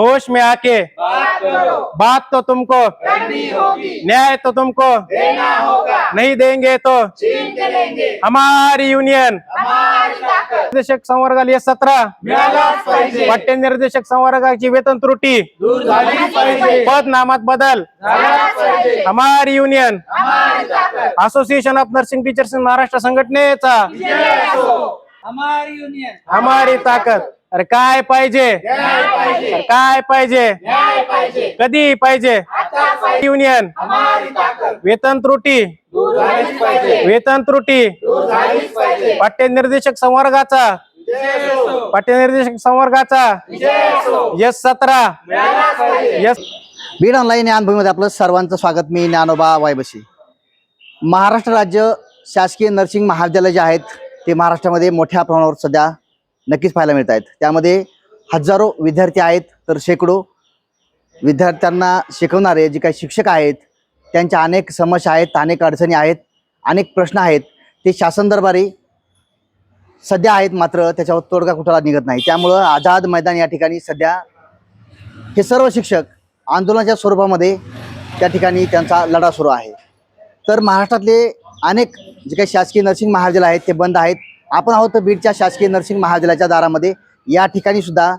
होश में आके बात करो। बात तो तुमको करनी होगी। न्याय तो तुमको देना होगा। नहीं देंगे तो छीन के लेंगे। हमारी यूनियन निर्देशक संवर्गाला सतरा। मिळालाच पाहिजे। पट्टे निर्देशक संवर्गाची वेतन त्रुटी। दूर झालीच पाहिजे। पद नामात बदल। हमारी union association of nursing teachers Maharashtra संघटनेचा। विजय असो। हमारी यूनियन हमारी ताकद अरे काय पाहिजे? काय पाहिजे? न्याय पाहिजे. कधी पाहिजे? युनियन वेतन त्रुटी. दूर झालीच पाहिजे. वेतन त्रुटी. दूर झालीच पाहिजे. पट्टे निर्देशक संवर्गाचा. विजय असो. पट्टे निर्देशक संवर्गाचा यस सतरा. यस बीड ऑनलाईन या अनुभूमीमध्ये आपलं सर्वांचं स्वागत. मी ज्ञानोबा वायबशी. महाराष्ट्र राज्य शासकीय नर्सिंग महाविद्यालय जे आहेत ते महाराष्ट्रामध्ये मोठ्या प्रमाणावर सध्या नक्कीच पाहायला मिळत आहेत. त्यामध्ये हजारो विद्यार्थी आहेत. तर शेकडो विद्यार्थ्यांना शिकवणारे जे काही शिक्षक आहेत त्यांच्या अनेक समस्या आहेत अनेक अडचणी आहेत अनेक प्रश्न आहेत. ते शासन दरबारी सध्या आहेत मात्र त्याच्यावर तोडगा कुठला निघत नाही. त्यामुळं आझाद मैदान या ठिकाणी सध्या हे सर्व शिक्षक आंदोलनाच्या स्वरूपामध्ये त्या ठिकाणी त्यांचा लढा सुरू आहे. तर महाराष्ट्रातले अनेक जे काही शासकीय नर्सिंग महाविद्यालय आहेत ते बंद आहेत. आपण आहोत बीडच्या शासकीय नर्सिंग महाविद्यालयाच्या दारामध्ये. या ठिकाणी सुद्धा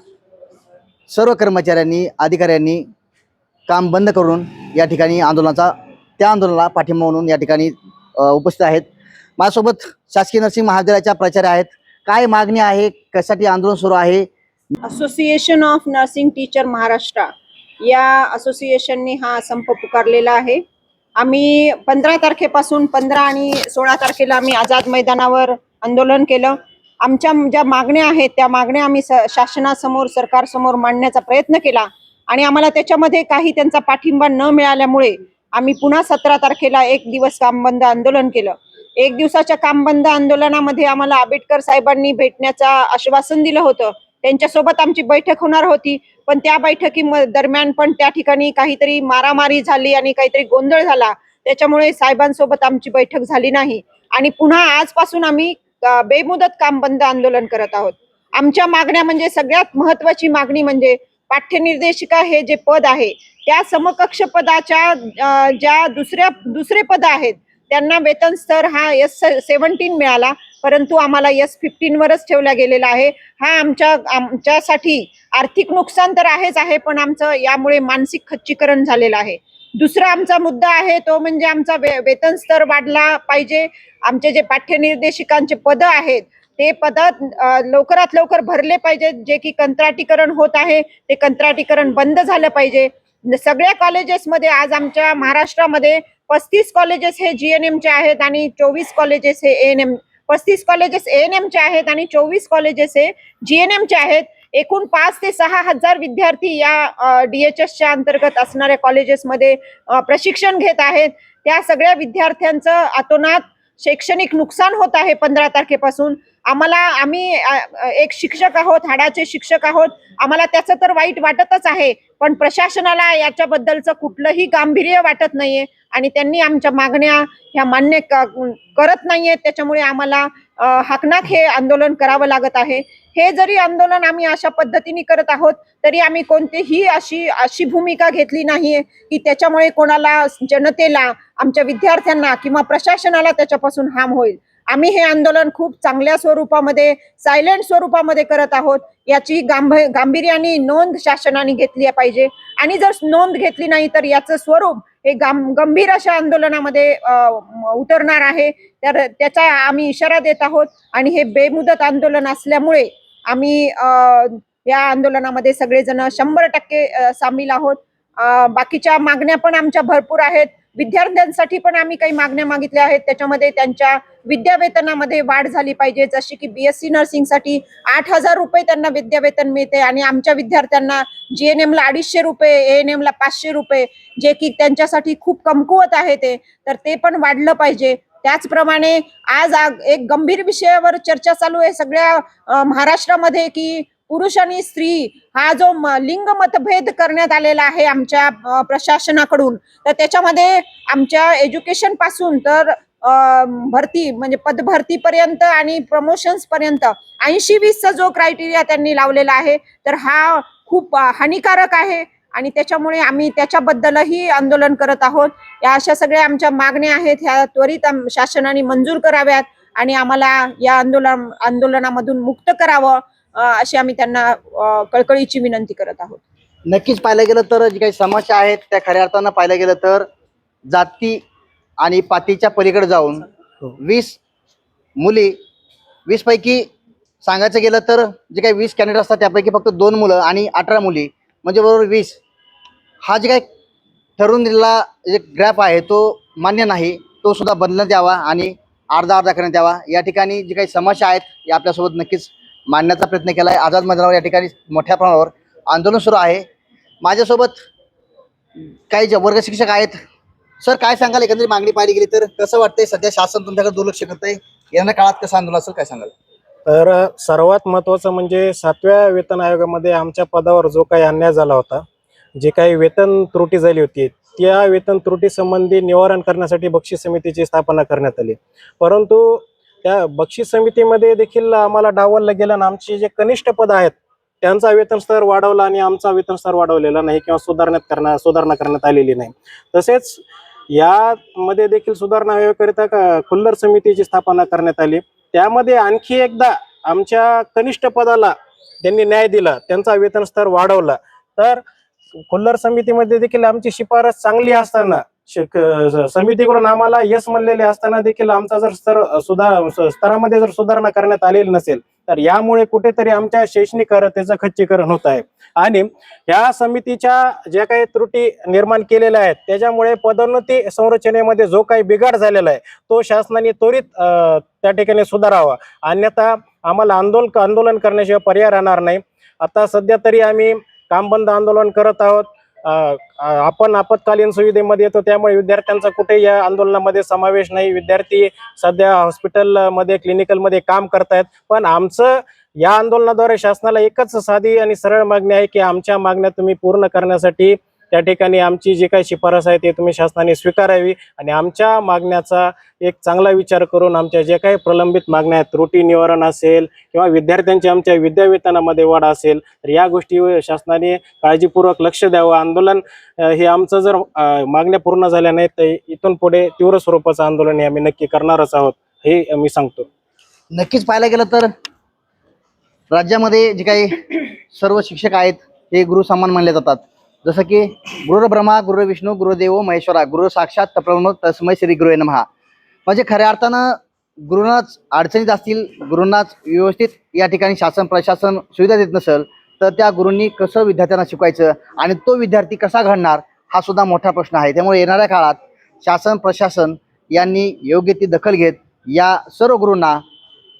सर्व कर्मचाऱ्यांनी अधिकाऱ्यांनी काम बंद करून या ठिकाणी आंदोलनाचा त्या आंदोलनाला पाठिंबा म्हणून या ठिकाणी उपस्थित आहेत. माझ्यासोबत शासकीय नर्सिंग महाविद्यालयाच्या प्राचार्य आहेत. काय मागणी आहे? कशासाठी आंदोलन सुरू आहे? Association of nursing teacher Maharashtra या असोसिएशनने हा संप पुकारलेला आहे. आम्ही पंधरा तारखेपासून पंधरा आणि सोळा तारखेला आम्ही आझाद मैदानावर आंदोलन केलं. आमच्या ज्या मागण्या आहेत त्या मागण्या आम्ही शासनासमोर सरकारसमोर मांडण्याचा प्रयत्न केला. आणि आम्हाला त्याच्यामध्ये काही त्यांचा पाठिंबा न मिळाल्यामुळे आम्ही पुन्हा सतरा तारखेला एक दिवस काम बंद आंदोलन केलं. एक दिवसाच्या काम बंद आंदोलनामध्ये आम्हाला आंबेडकर साहेबांनी भेटण्याचं आश्वासन दिलं होतं. त्यांच्यासोबत आमची बैठक होणार होती. पण त्या बैठकी दरम्यान पण त्या ठिकाणी काहीतरी मारामारी झाली आणि काहीतरी गोंधळ झाला. त्याच्यामुळे साहेबांसोबत आमची बैठक झाली नाही. आणि पुन्हा आजपासून आम्ही बेमुदत काम बंद आंदोलन करत आहोत? आमच्या मागण्या म्हणजे सगळ्यात महत्वाची मागणी म्हणजे पाठ्यनिर्देशिका हे जे पद आहे त्या समकक्ष पदाच्या ज्या दुसऱ्या दुसरे पद आहेत त्यांना वेतन स्तर हा एस सेव्हन्टीन मिळाला परंतु आम्हाला एस फिफ्टीन वरच ठेवला गेलेला आहे. हा आमच्या आमच्यासाठी आर्थिक नुकसान तर आहेच आहे पण आमचं यामुळे मानसिक खच्चीकरण झालेलं आहे. दुसरा आमचा मुद्दा आहे तो म्हणजे आमचा वे वेतन स्तर वाढला पाहिजे. आमचे जे पाठ्यनिर्देशिकांचे पद आहेत ते पद लवकरात लवकर भरले पाहिजेत जे की कंत्राटीकरण होत आहे ते कंत्राटीकरण बंद झालं पाहिजे. सगळ्या कॉलेजेसमध्ये आज आमच्या महाराष्ट्रामध्ये पस्तीस कॉलेजेस हे जी एन चे आहेत आणि चोवीस कॉलेजेस हे एन एम पस्तीस कॉलेजेस एन एम चे आहेत आणि चोवीस कॉलेजेस हे जी एन चे आहेत. एकूण पाच ते सहा हजार विद्यार्थी या डीएचएसच्या अंतर्गत असणाऱ्या कॉलेजेसमध्ये प्रशिक्षण घेत आहेत. त्या सगळ्या विद्यार्थ्यांचं अतोनात शैक्षणिक नुकसान होत आहे पंधरा तारखेपासून. आम्हाला आम्ही एक शिक्षक आहोत हाडाचे शिक्षक आहोत. आम्हाला त्याचं तर वाईट वाटतच आहे. पण प्रशासनाला याच्याबद्दलचं कुठलंही गांभीर्य वाटत नाहीये. आणि त्यांनी आमच्या मागण्या ह्या मान्य करत नाहीयेत त्याच्यामुळे आम्हाला हाकनाक हे आंदोलन करावं लागत आहे. हे जरी आंदोलन आम्ही अशा पद्धतीने करत आहोत तरी आम्ही कोणतीही अशी अशी भूमिका घेतली नाहीये की त्याच्यामुळे कोणाला जनतेला आमच्या विद्यार्थ्यांना किंवा प्रशासनाला त्याच्यापासून हाम होईल. आम्ही हे आंदोलन खूप चांगल्या स्वरूपामध्ये सायलेंट स्वरूपामध्ये करत आहोत. याची गांभ गांभीर्याने नोंद शासनाने घेतली पाहिजे. आणि जर नोंद घेतली नाही तर याचं स्वरूप हे गंभीर अशा आंदोलनामध्ये उतरणार आहे. तर त्याचा आम्ही इशारा देत आहोत. आणि हे बेमुदत आंदोलन असल्यामुळे आम्ही या आंदोलनामध्ये सगळेजण शंभर टक्के सामील आहोत. बाकीच्या मागण्या पण आमच्या भरपूर आहेत. विद्यार्थ्यांसाठी पण आम्ही काही मागण्या मागितल्या आहेत. त्याच्यामध्ये त्यांच्या विद्यावेतनामध्ये वाढ झाली पाहिजे. जशी की बीएससी नर्सिंगसाठी आठ हजार रुपये त्यांना विद्यावेतन मिळते आणि आमच्या विद्यार्थ्यांना जीएनएम ला अडीचशे रुपये एएनएम ला पाचशे रुपये जे की त्यांच्यासाठी खूप कमकुवत आहे ते तर ते पण वाढलं पाहिजे. त्याचप्रमाणे आज एक गंभीर विषयावर चर्चा चालू आहे. सगळ्या महाराष्ट्रामध्ये की पुरुष आणि स्त्री हा जो म- लिंग मतभेद करण्यात आलेला आहे आमच्या प्रशासनाकडून तर त्याच्यामध्ये आमच्या एज्युकेशनपासून तर भरती म्हणजे पदभरती पर्यंत आणि प्रमोशन्स पर्यंत ऐंशी वीसचा जो क्रायटेरिया त्यांनी लावलेला आहे तर हा खूप हानिकारक आहे. आणि त्याच्यामुळे आम्ही त्याच्याबद्दलही आंदोलन करत आहोत. या अशा सगळ्या आमच्या मागण्या आहेत ह्या त्वरित आम- शासनाने मंजूर कराव्यात आणि आम्हाला या आंदोलन आंदोलनामधून मुक्त करावं. अशी आम्ही त्यांना कळकळीची विनंती करत आहोत. नक्कीच पाहायला गेलं तर जी काही समस्या आहेत त्या खऱ्या अर्थानं पाहायला गेलं तर जाती आणि पातीच्या पलीकडे जाऊन वीस मुली वीस पैकी सांगायचं गेलं तर जे काही वीस कॅन्डिडेट असतात त्यापैकी फक्त दोन मुलं आणि अठरा मुली म्हणजे बरोबर वीस. हा जे काही ठरवून दिलेला जे ग्रॅप आहे तो मान्य नाही. तो सुद्धा बदलण्यात यावा आणि अर्धा अर्धा करण्यात यावा. या ठिकाणी जी काही समस्या आहेत या आपल्यासोबत नक्कीच मांडण्याचा प्रयत्न केला आहे आझाद मैदानावर या ठिकाणी मोठ्या प्रमाणावर आंदोलन सुरू आहे. माझ्यासोबत काही जे वर्ग शिक्षक आहेत सर काय सांगाल? एकंदरीत मागणी पाहिली गेली तर कसं वाटतंय? सध्या शासन तुमच्याकडे दुर्लक्ष करतंय. येणाऱ्या काळात कसं आंदोलन असेल काय सांगाल? तर सर्वात महत्वाचं म्हणजे सातव्या वेतन आयोगामध्ये आमच्या पदावर जो काही अन्याय झाला होता जे काही वेतन त्रुटी झाली होती त्या वेतन त्रुटी संबंधी निवारण करण्यासाठी बक्षीस समितीची स्थापना करण्यात आली. परंतु त्या बक्षीस समितीमध्ये देखील आम्हाला डावललं गेलं आणि आमचे जे कनिष्ठ पद आहेत त्यांचा वेतन स्तर वाढवला आणि आमचा वेतन स्तर वाढवलेला नाही किंवा सुधारण्यात करण्या सुधारणा करण्यात आलेली नाही. तसेच यामध्ये देखील सुधारणा व्हाव्याकरिता खुल्लर समितीची स्थापना करण्यात आली. त्यामध्ये आणखी एकदा आमच्या कनिष्ठ पदाला त्यांनी न्याय दिला त्यांचा वेतन स्तर वाढवला. तर खुल्लर समितीमध्ये देखील आमची शिफारस चांगली असताना श- समितीकडून आम्हाला यश म्हणलेले असताना देखील आमचा जर स्तर सुधार स्तरामध्ये जर सुधारणा करण्यात आलेली नसेल तर यामुळे कुठेतरी आमच्या शैक्षणिक अर्हतेचं खच्चीकरण होत आहे. आणि या समितीच्या ज्या काही त्रुटी निर्माण केलेल्या आहेत त्याच्यामुळे पदोन्नती संरचनेमध्ये जो काही बिघाड झालेला आहे तो शासनाने त्वरित त्या ठिकाणी सुधारावा. अन्यथा आम्हाला आंदोलन आंदोलन करण्याशिवाय पर्याय राहणार नाही. आता सध्या तरी आम्ही कामबंद आंदोलन करत आहोत. आपण आपत्कालीन सुविधेमध्ये येतो त्यामुळे विद्यार्थ्यांचा कुठे या आंदोलनामध्ये समावेश नाही. विद्यार्थी सध्या हॉस्पिटलमध्ये क्लिनिकलमध्ये काम करतायत. पण आमचं या आंदोलनाद्वारे शासनाला एकच साधी आणि सरळ मागणी आहे की आमच्या मागण्या तुम्ही पूर्ण करण्यासाठी त्या ठिकाणी आमची जी काही शिफारस आहे ते तुम्ही शासनाने स्वीकारावी आणि आमच्या मागण्याचा एक चांगला विचार करून आमच्या जे काही प्रलंबित मागण्या आहेत त्रुटी निवारण असेल किंवा विद्यार्थ्यांची आमच्या विद्यावेतनामध्ये वाढ असेल तर या गोष्टीवर शासनाने काळजीपूर्वक लक्ष द्यावं. आंदोलन हे आमचं जर मागण्या पूर्ण झाल्या नाहीत तर इथून पुढे तीव्र स्वरूपाचं आंदोलन हे आम्ही नक्की करणारच आहोत हे मी सांगतो. नक्कीच पाहायला गेलं तर राज्यामध्ये जे काही सर्व शिक्षक आहेत हे गुरु समान मानले जातात. जसं की गुरु ब्रह्मा गुरु विष्णू गुरुदेव महेश्वरा गुरु साक्षात तप्रम तस्मय श्री गुरु नमहा म्हणजे खऱ्या अर्थानं गुरुनाच अडचणीत असतील गुरुंनाच व्यवस्थित या ठिकाणी शासन प्रशासन सुविधा देत नसेल तर त्या गुरूंनी कसं विद्यार्थ्यांना शिकवायचं आणि तो विद्यार्थी कसा घडणार हा सुद्धा मोठा प्रश्न आहे. त्यामुळे येणाऱ्या काळात शासन प्रशासन यांनी योग्य ती दखल घेत या सर्व गुरूंना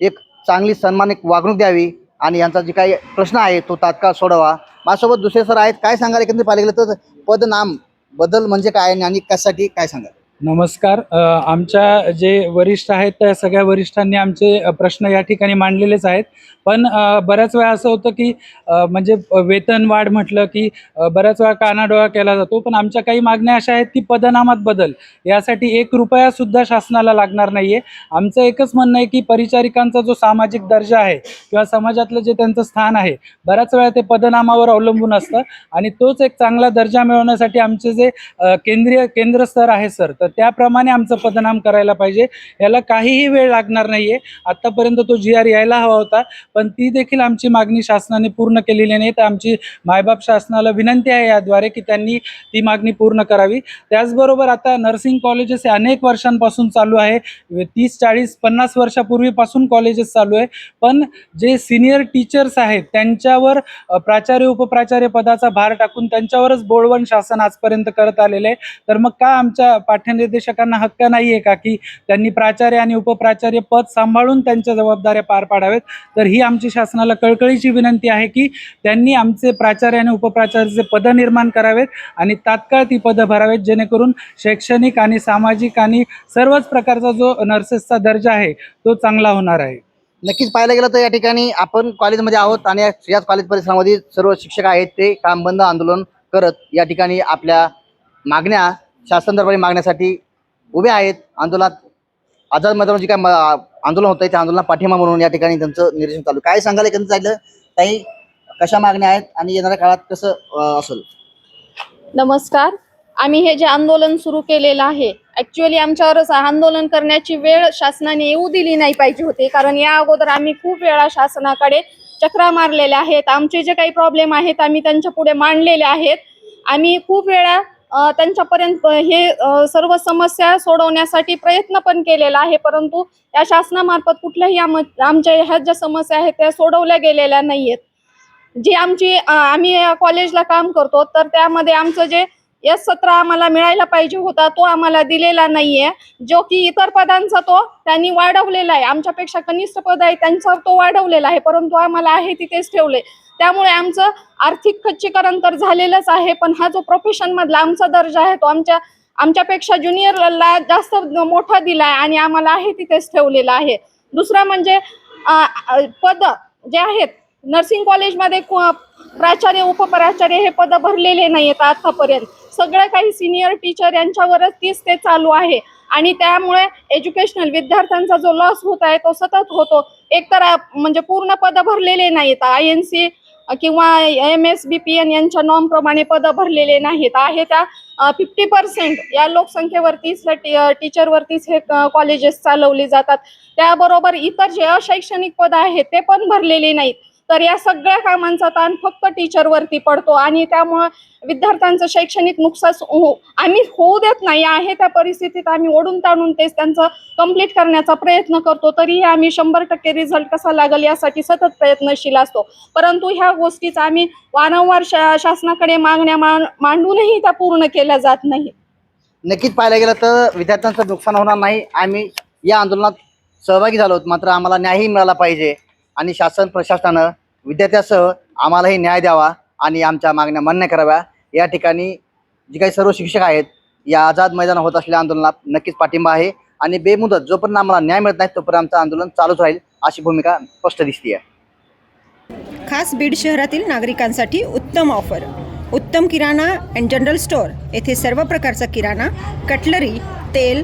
एक चांगली सन्मानिक वागणूक द्यावी आणि यांचा जे काही प्रश्न आहे तो तात्काळ सोडवा. माझ्यासोबत दुसरे सर आहेत. काय सांगाल? एकंदरीत पाहिलं गेलं तर पदनाम बदल म्हणजे काय आणि कशासाठी काय सांगाल? नमस्कार. आमच्या जे वरिष्ठ आहेत त्या सगळ्या वरिष्ठांनी आमचे प्रश्न या ठिकाणी मांडलेलेच आहेत. पण बऱ्याच वेळा असं होतं की म्हणजे वेतन वाढ म्हटलं की बऱ्याच वेळा कानाडोळा केला जातो. पण आमच्या काही मागण्या अशा आहेत की पदनामात बदल. यासाठी एक रुपया सुद्धा शासनाला लागणार नाहीये. आमचं एकच म्हणणं आहे की परिचारिकांचा जो सामाजिक दर्जा आहे किंवा समाजातलं जे त्यांचं स्थान आहे बऱ्याच वेळा ते पदनामावर अवलंबून असतं. आणि तोच एक चांगला दर्जा मिळवण्यासाठी आमचे जे केंद्रीय केंद्रस्तर आहे सर तर त्याप्रमाणे आमचं पदनाम करायला पाहिजे. याला काहीही वेळ लागणार नाही आहे आत्तापर्यंत तो जी आर यायला हवा होता पण ती देखील आमची मागणी शासनाने पूर्ण केलेली नाही. तर आमची मायबाप शासनाला विनंती आहे याद्वारे की त्यांनी ती मागणी पूर्ण करावी. त्याचबरोबर आता नर्सिंग कॉलेजेस हे अनेक वर्षांपासून चालू आहे. तीस चाळीस पन्नास वर्षापूर्वीपासून कॉलेजेस चालू आहे. पण जे सिनियर टीचर्स आहेत त्यांच्यावर प्राचार्य उपप्राचार्य पदाचा भार टाकून त्यांच्यावरच बोळवण शासन आजपर्यंत करत आलेलं आहे. तर मग का आमच्या महानिर्देशकांना हक्क नाही आहे का? की त्यांनी प्राचार्य आणि उपप्राचार्य पद सांभाळून त्यांच्या जबाबदाऱ्या पार पाडाव्यात तर ही आमची शासनाला कळकळीची विनंती आहे की त्यांनी आमचे प्राचार्य आणि उपप्राचार्याचे पदं निर्माण करावेत आणि तात्काळ ती पदं भरावेत जेणेकरून शैक्षणिक आणि सामाजिक आणि सर्वच प्रकारचा जो नर्सेसचा दर्जा आहे तो चांगला होणार आहे. नक्कीच पाहायला गेलं तर या ठिकाणी आपण कॉलेजमध्ये आहोत आणि या- याच कॉलेज परिसरामध्ये सर्व शिक्षक आहेत ते कामबंद आंदोलन करत या ठिकाणी आपल्या मागण्या शासन दरबारी मागण्यासाठी उभे आहेत. आंदोलनात आझाद मैदानावर जे काय म- आंदोलन होतं त्या आंदोलनात पाठिंबा म्हणून या ठिकाणी त्यांचं निरीक्षण चालू काय सांगायला त्यांचं झालं ताई कशा मागण्या आहेत आणि येणाऱ्या काळात कसं असेल? नमस्कार. आम्ही हे जे आंदोलन सुरू केलेलं आहे ॲक्च्युअली आमच्यावर आंदोलन करण्याची वेळ शासनाने येऊ दिली नाही पाहिजे होती. कारण या अगोदर आम्ही खूप वेळा शासनाकडे चक्रा मारलेल्या आहेत. आमचे जे काही प्रॉब्लेम आहेत आम्ही त्यांच्या पुढे मांडलेले आहेत. आम्ही खूप वेळा त्यांच्यापर्यंत हे सर्व समस्या सोडवण्यासाठी प्रयत्न पण केलेला आहे. परंतु या शासनामार्फत कुठल्याही आम आमच्या ह्या ज्या समस्या आहेत त्या सोडवल्या गेलेल्या नाही आहेत जी आमची आम्ही कॉलेजला काम करतो तर त्यामध्ये आमचं जे एस सतरा आम्हाला मिळायला पाहिजे होता तो आम्हाला दिलेला नाहीये. जो की इतर पदांचा तो त्यांनी वाढवलेला आहे. आमच्यापेक्षा कनिष्ठ पद आहे त्यांचा तो वाढवलेला आहे. परंतु आम्हाला आहे तिथेच ठेवले. त्यामुळे आमचं आर्थिक खच्चीकरण तर झालेलंच आहे पण हा जो प्रोफेशन मधला आमचा दर्जा आहे तो आमच्या आमच्यापेक्षा ज्युनियरला जास्त मोठा दिला आहे आणि आम्हाला आहे तिथेच ठेवलेला आहे. दुसरं म्हणजे पद जे आहेत नर्सिंग कॉलेजमध्ये प्राचार्य उपप्राचार्य हे पद भरलेले नाही आहेत आतापर्यंत. सगळं काही सिनियर टीचर यांच्यावरच तीच ते चालू आहे. आणि त्यामुळे एज्युकेशनल विद्यार्थ्यांचा जो लॉस होत आहे तो सतत होतो. एकतर म्हणजे पूर्ण पद भरलेले नाहीत आय एन सी किंवा M S B P N यांच्या नॉमप्रमाणे प्रमाणे भरलेले नाहीत. आहे त्या फिफ्टी पर्सेंट या लोकसंख्येवरतीच टीचरवरतीच हे कॉलेजेस चालवले जातात. त्याबरोबर इतर जे अशैक्षणिक पदं आहेत ते पण भरलेले नाहीत. तर या सगळ्या कामांचा ताण फक्त टीचरवरती पडतो आणि त्यामुळं विद्यार्थ्यांचं शैक्षणिक नुकसान हो आम्ही होऊ देत नाही आहे त्या परिस्थितीत आम्ही ओढून ताणून तेच त्यांचं कंप्लीट करण्याचा प्रयत्न करतो. तरीही आम्ही शंभर टक्के रिझल्ट कसा लागेल यासाठी सतत प्रयत्नशील असतो. परंतु ह्या गोष्टीचा आम्ही वारंवार शा शासनाकडे मागण्या मान मांडूनही त्या पूर्ण केल्या जात नाही. नक्कीच पाहायला गेलं तर विद्यार्थ्यांचं नुकसान होणार नाही. आम्ही या आंदोलनात सहभागी झालो आहोत मात्र आम्हाला न्यायही मिळाला पाहिजे आणि शासन प्रशासनानं विद्यार्थ्यासह आम्हालाही न्याय द्यावा आणि आमच्या मागण्या मान्य कराव्या. या ठिकाणी जे काही सर्व शिक्षक आहेत या आझाद मैदान होत असलेल्या आंदोलनात नक्कीच पाठिंबा आहे आणि बेमुदत जोपर्यंत आम्हाला न्याय मिळत नाही तोपर्यंत आमचं आंदोलन चालूच राहील अशी भूमिका स्पष्ट दिसते आहे. खास बीड शहरातील नागरिकांसाठी उत्तम ऑफर. उत्तम किराणा अँड जनरल स्टोअर येथे सर्व प्रकारचा किराणा कटलरी तेल